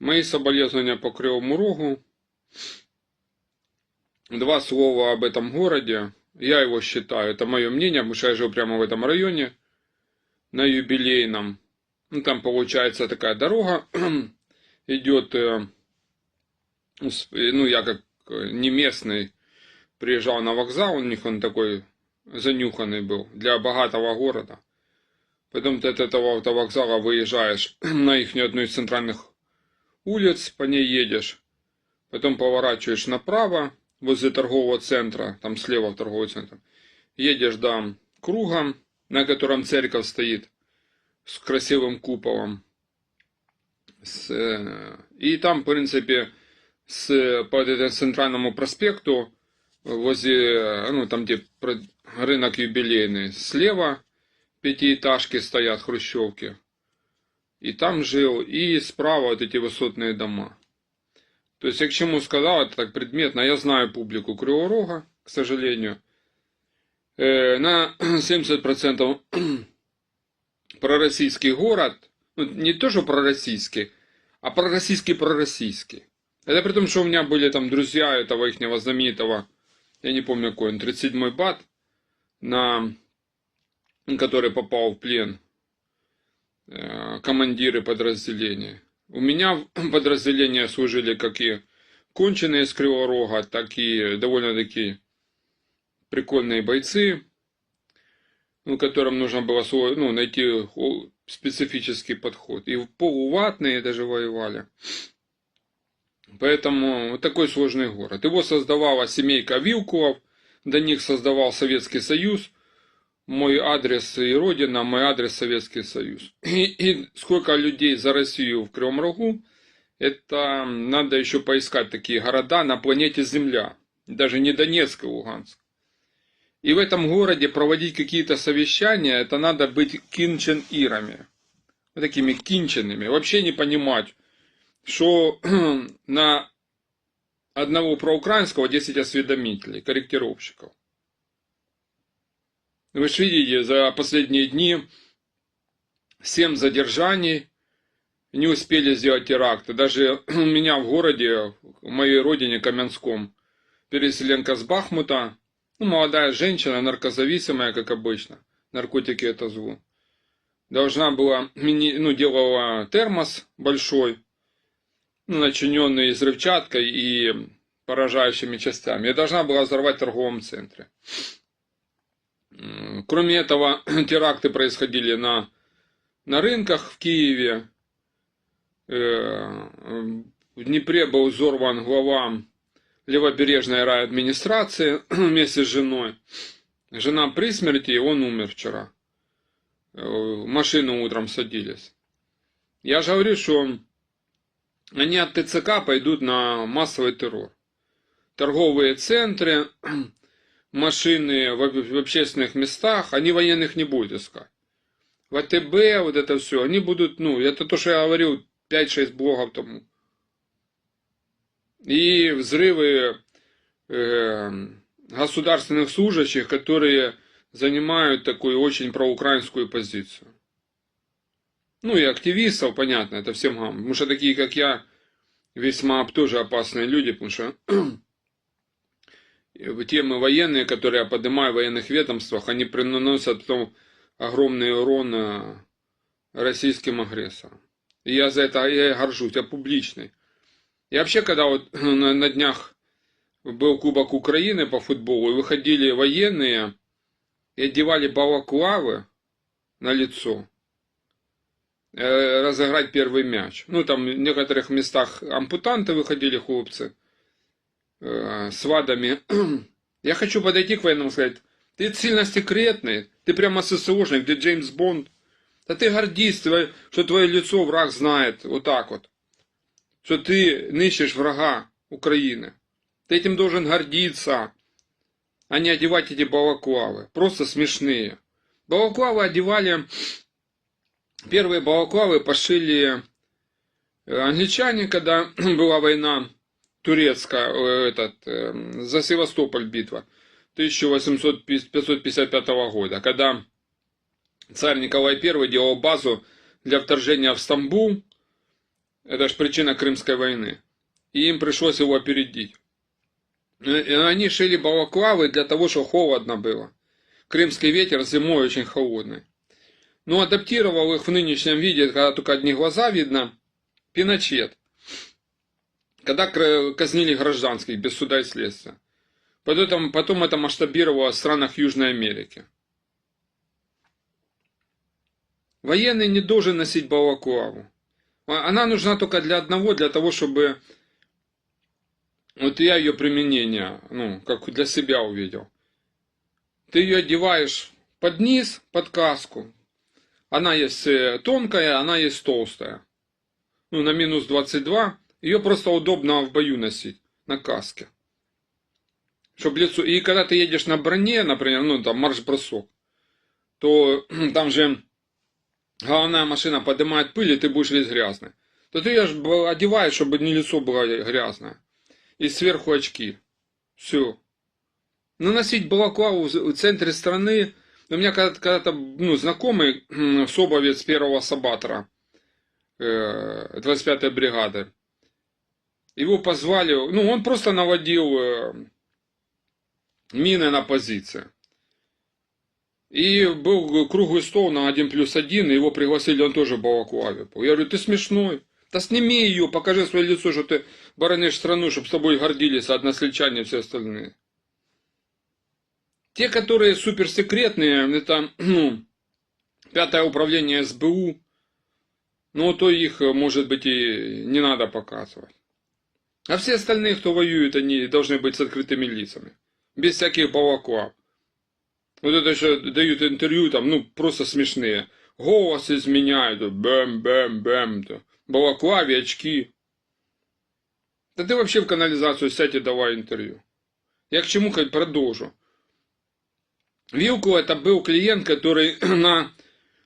Мои соболезнования по Кривому Рогу. Два слова об этом городе. Я его считаю, это мое мнение, потому что я живу прямо в этом районе, на юбилейном. Ну, там получается такая дорога идет, э, э, ну, я как э, не местный, приезжал на вокзал, у них он такой занюханный был, для богатого города. Потом ты от этого автовокзала выезжаешь на их одну из центральных улиц, по ней едешь. Потом поворачиваешь направо, возле торгового центра, там слева в торговый центр. Едешь до круга, на котором церковь стоит, с красивым куполом. С, э, и там, в принципе, с, по центральному проспекту, возле, ну, там, где рынок юбилейный, слева пятиэтажки стоят, хрущевки. И там жил, и справа вот эти высотные дома. То есть я к чему сказал, это так предметно. Я знаю публику Кривого к сожалению. Э, на 70% пророссийский город, ну, не то, что пророссийский, а пророссийский-пророссийский. Это при том, что у меня были там друзья этого ихнего знаменитого, я не помню какой он, 37-й бат, на, который попал в плен, командиры подразделения. У меня в подразделения служили как и конченые из Кривого Рога, так и довольно-таки прикольные бойцы, ну, которым нужно было ну, найти специфический подход. И полуватные даже воевали. Поэтому вот такой сложный город. Его создавала семейка Вилкулов, до них создавал Советский Союз. Мой адрес и родина, мой адрес Советский Союз. И, и сколько людей за Россию в Кривом Рогу, это надо еще поискать такие города на планете Земля. Даже не Донецк и Луганск. И в этом городе проводить какие-то совещания, это надо быть кинчен-ирами. Вот такими кинченными. Вообще не понимать, что на одного проукраинского 10 осведомителей, корректировщиков. Вы же видите, за последние дни 7 задержаний, не успели сделать теракты. Даже у меня в городе, в моей родине Каменском, переселенка с Бахмута, ну, молодая женщина, наркозависимая, как обычно. Наркотики это зло. Должна была, ну, делала термос большой, ну, начиненный взрывчаткой и поражающими частями. И должна была взорвать в торговом центре. Кроме этого, теракты происходили на, на рынках в Киеве. Э, В Днепре был взорван глава левобережной райадминистрации вместе с женой. Жена при смерти, и он умер вчера. Э, В машину утром садились. Я же говорю, что они от ТЦК пойдут на массовый террор. Торговые центры, машины в об- в общественных местах, они военных не будут искать. ВТБ, вот это все, они будут, ну, это то, что я говорил 5-6 блогов тому. И взрывы э, государственных служащих, которые занимают такую очень проукраинскую позицию. Ну и активистов, понятно, это всем гам. Потому что такие, как я, весьма тоже опасные люди, потому что темы военные, которые я поднимаю в военных ведомствах, они приносят потом огромный урон э, российским агрессорам. И я за это я и горжусь, я публичный. И вообще, когда вот на, на днях был Кубок Украины по футболу, и выходили военные и одевали балаклавы на лицо, э, разыграть первый мяч. Ну, там в некоторых местах ампутанты выходили, хлопцы, э, с вадами. Я хочу подойти к военному и сказать, ты сильно секретный, ты прямо ССОшник, ты Джеймс Бонд. Да ты гордись, что твое лицо враг знает, вот так вот. Что ты нищешь врага Украины. Ты этим должен гордиться, а не одевать эти балаклавы. Просто смешные. Балаклавы одевали, первые балаклавы пошили э, англичане, когда была война турецкая, э, этот, э, за Севастополь битва 1855 года, когда царь Николай I делал базу для вторжения в Стамбул, Это же причина Крымской войны. И им пришлось его опередить. И они шили балаклавы для того, чтобы холодно было. Крымский ветер зимой очень холодный. Но адаптировал их в нынешнем виде, когда только одни глаза видно, Пиночет. Когда казнили гражданских без суда и следствия. Потом, потом это масштабировалось в странах Южной Америки. Военный не должен носить балаклаву. Она нужна только для одного, для того, чтобы... Вот я ее применение, ну, как для себя увидел. Ты ее одеваешь под низ, под каску. Она есть э, тонкая, она есть толстая. Ну, на минус 22. Ее просто удобно в бою носить, на каске. Чтоб лицо... И когда ты едешь на броне, например, ну, там марш-бросок, то там же головная машина поднимает пыль, и ты будешь весь грязный. То ты ее одеваешь, чтобы не лицо было грязное. И сверху очки. Все. Наносить балаклаву в центре страны. У меня когда-то ну, знакомый Собовец первого Сабатора, 25-й э, бригады. Его позвали, ну он просто наводил э, мины на позиции. И был круглый стол на 1 плюс 1, и его пригласили, он тоже балаклаве. Я говорю, ты смешной. Да сними ее, покажи свое лицо, что ты боронишь страну, чтобы с тобой гордились односельчане и все остальные. Те, которые суперсекретные, это, ну, пятое управление СБУ, ну, то их, может быть, и не надо показывать. А все остальные, кто воюет, они должны быть с открытыми лицами. Без всяких балаклав. Вот это еще дают интервью, там, ну, просто смешные. Голос изменяют, бэм-бэм-бэм. Балаклаве, очки. Да ты вообще в канализацию сядь и давай интервью. Я к чему хоть продолжу. Вилку это был клиент, который на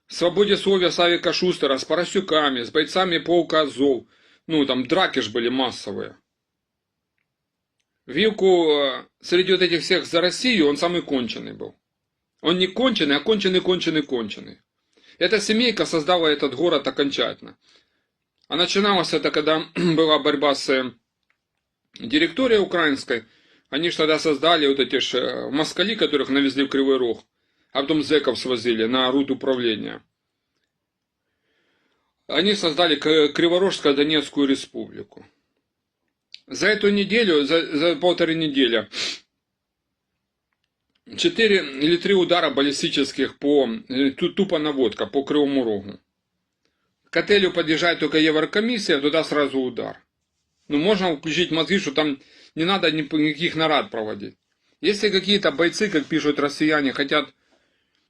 свободе слова Савика Шустера с Поросюками, с бойцами полка Азов. Ну, там драки ж были массовые. Вилку э, среди вот этих всех за Россию он самый конченый был. Он не конченый, а конченый, конченый, конченый. Эта семейка создала этот город окончательно. А начиналось это, когда была борьба с э, директорией украинской. Они же тогда создали вот эти же э, москали, которых навезли в Кривой Рог. А потом зэков свозили на рут управления. Они создали Криворожско-Донецкую республику. За эту неделю, за, за полторы недели, четыре или три удара баллистических по, э, тупо наводка, по Кривому Рогу. К отелю подъезжает только Еврокомиссия, туда сразу удар. Ну, можно включить мозги, что там не надо никаких нарад проводить. Если какие-то бойцы, как пишут россияне, хотят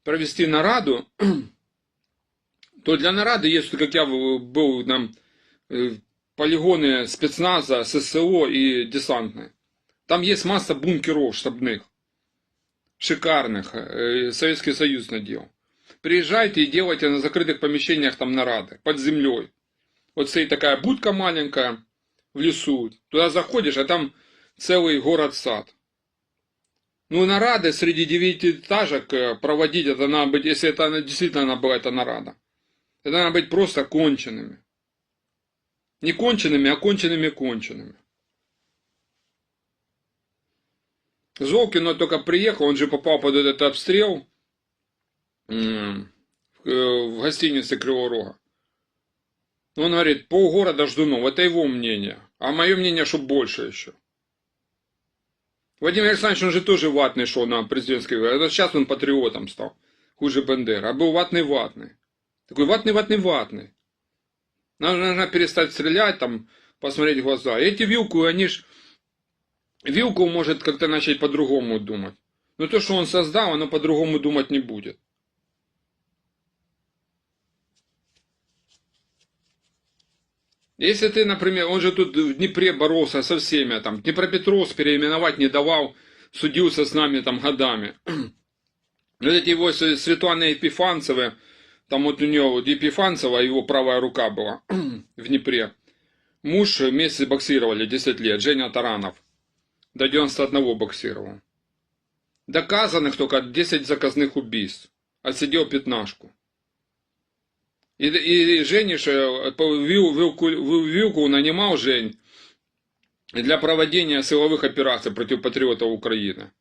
провести нараду, то для нарады есть, как я был там э, полигоны спецназа, ССО и десантные. Там есть масса бункеров штабных, шикарных, э, Советский Союз надел. Приезжайте и делайте на закрытых помещениях там нарады, под землей. Вот стоит такая будка маленькая в лесу, туда заходишь, а там целый город-сад. Ну, нарады среди девятиэтажек э, проводить, это надо быть, если это действительно она была, это нарада. Это надо быть просто конченными. Не конченными, а конченными конченными. Золкин только приехал, он же попал под этот обстрел э, в гостинице Кривого Рога. Он говорит, полгорода ждунов, это его мнение. А мое мнение, что больше еще. Владимир Александрович, он же тоже ватный шел на президентской выборы. Сейчас он патриотом стал. Хуже Бендера. А был ватный-ватный. Такой ватный-ватный-ватный. Нужно перестать стрелять, там, посмотреть в глаза. Эти вилку, они ж... Вилку может как-то начать по-другому думать. Но то, что он создал, оно по-другому думать не будет. Если ты, например, он же тут в Днепре боролся со всеми, там, Днепропетровск переименовать не давал, судился с нами там годами. Вот эти его Светланы Епифанцевы, там вот у него вот Епифанцева, его правая рука была в Днепре. Муж вместе боксировали 10 лет, Женя Таранов. До 91 боксировал. Доказанных только 10 заказных убийств. Отсидел пятнашку. И, и Жениш э, вил- вилку, вил- вилку нанимал Жень для проведения силовых операций против патриотов Украины.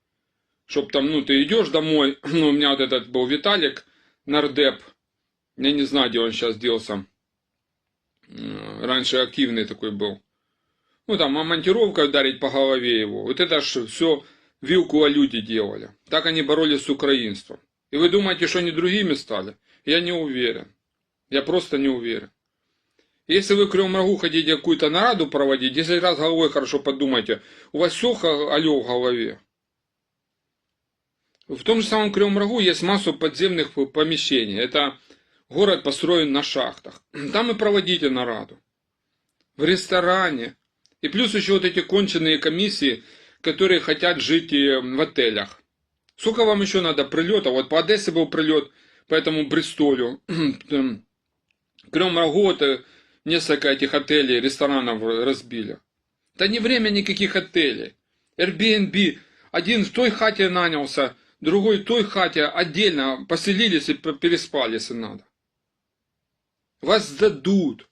Чтоб там, ну, ты идешь домой, ну, у меня вот этот был Виталик, нардеп, я не знаю, где он сейчас делся, раньше активный такой был. Ну, там, а монтировкой ударить по голове его. Вот это ж все вилку о люди делали. Так они боролись с украинством. И вы думаете, что они другими стали? Я не уверен. Я просто не уверен. Если вы в Кривом Рогу хотите какую-то нараду проводить, 10 раз головой хорошо подумайте. У вас все алло в голове. В том же самом Кривом Рогу есть массу подземных помещений. Это город построен на шахтах. Там и проводите нараду. В ресторане. И плюс еще вот эти конченые комиссии, которые хотят жить и в отелях. Сколько вам еще надо прилета? Вот по Одессе был прилет, по этому Бристолю. Крем Рогу, это несколько этих отелей, ресторанов разбили. Да не время никаких отелей. Airbnb. Один в той хате нанялся, другой в той хате отдельно поселились и переспали, если надо. Вас сдадут.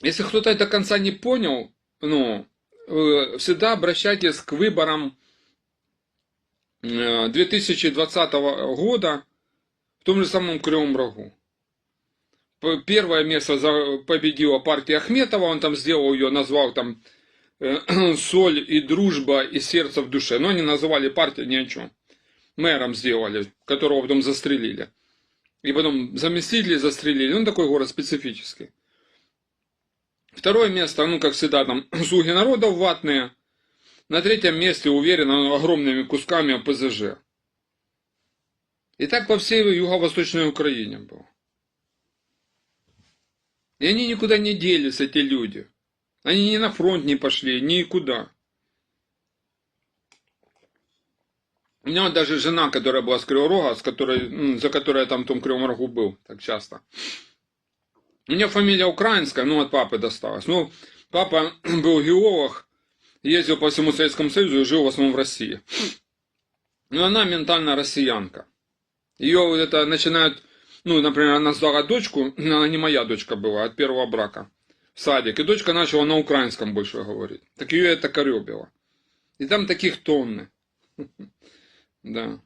Если кто-то до конца не понял, ну, э, всегда обращайтесь к выборам э, 2020 года в том же самом Кривом Рогу. Первое место победила партия Ахметова, он там сделал ее, назвал там э, «Соль и дружба и сердце в душе». Но они называли партию ни о чем. Мэром сделали, которого потом застрелили. И потом заместители застрелили. Ну, такой город специфический. Второе место, ну, как всегда, там слуги народов ватные. На третьем месте, уверенно, огромными кусками ОПЗЖ. И так по всей юго-восточной Украине было. И они никуда не делись, эти люди. Они ни на фронт не пошли, никуда. У меня даже жена, которая была с Кривого Рога, с которой, за которой я там в том Кривом был так часто. У нее фамилия украинская, ну от папы досталась. Ну, папа был геолог, ездил по всему Советскому Союзу и жил в основном в России. Но она ментально россиянка. Ее вот это начинают, ну, например, она сдала дочку, она не моя дочка была, от первого брака, в садик. И дочка начала на украинском больше говорить. Так ее это коребило. И там таких тонны. Да.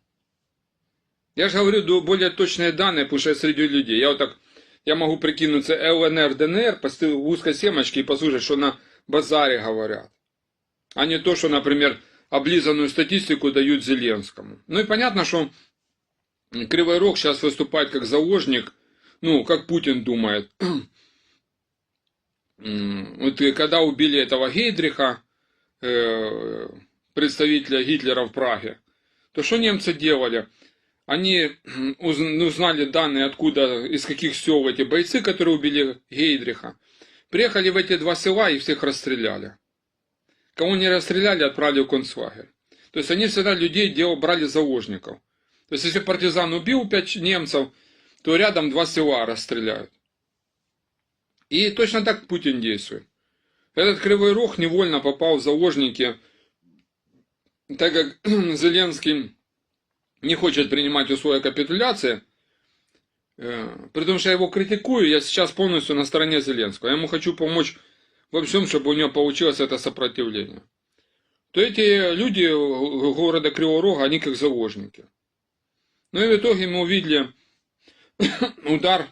Я же говорю более точные данные, потому что я среди людей. Я вот так, я могу прикинуться ЛНР, ДНР, в узкой семочке и послушать, что на базаре говорят. А не то, что, например, облизанную статистику дают Зеленскому. Ну и понятно, что Кривой Рог сейчас выступает как заложник, ну, как Путин думает. Вот когда убили этого Гейдриха, э, представителя Гитлера в Праге, то что немцы делали? Они узнали данные, откуда, из каких сел эти бойцы, которые убили Гейдриха. Приехали в эти два села и всех расстреляли. Кого не расстреляли, отправили в концлагерь. То есть они всегда людей дел, брали заложников. То есть если партизан убил пять немцев, то рядом два села расстреляют. И точно так Путин действует. Этот Кривой Рог невольно попал в заложники, так как Зеленский не хочет принимать условия капитуляции, э, при том, что я его критикую, я сейчас полностью на стороне Зеленского. Я ему хочу помочь во всем, чтобы у него получилось это сопротивление. То эти люди города Кривого Рога, они как заложники. Ну и в итоге мы увидели удар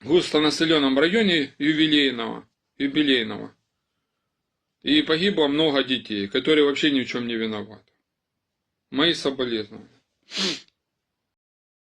в густонаселенном районе юбилейного, юбилейного. И погибло много детей, которые вообще ни в чем не виноваты. Мои соболезнования.